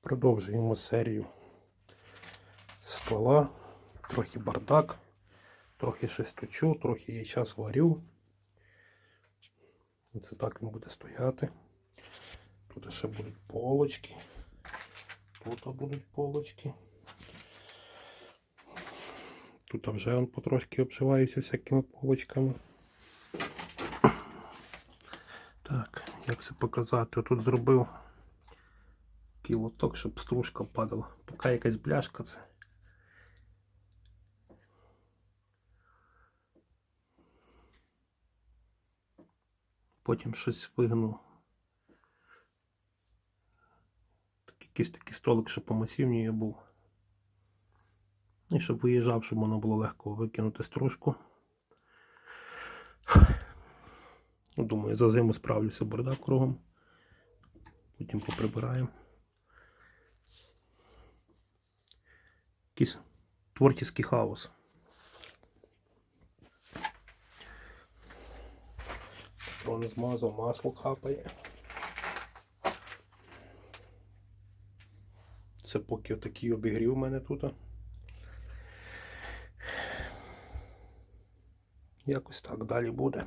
Продовжуємо серію стола. Трохи бардак, трохи щось точу, трохи я час варю. Це так він буде стояти. Тут ще будуть полочки. Тут будуть полочки. Тут вже он потрошки обживаюся всякими полочками. Так, як це показати? Тут зробив кілоток, щоб стружка падала. Поки якась бляшка це. Потім щось вигну. Так, якийсь такий столик, щоб помасивніше був. І щоб виїжджав, щоб воно було легко викинути стружку. Думаю, за зиму справлюся бардак кругом. Потім поприбираємо. Якийсь творчий хаос. Патрон змазав, масло капає. Це поки отакий обігрів у мене тут. Якось так далі буде.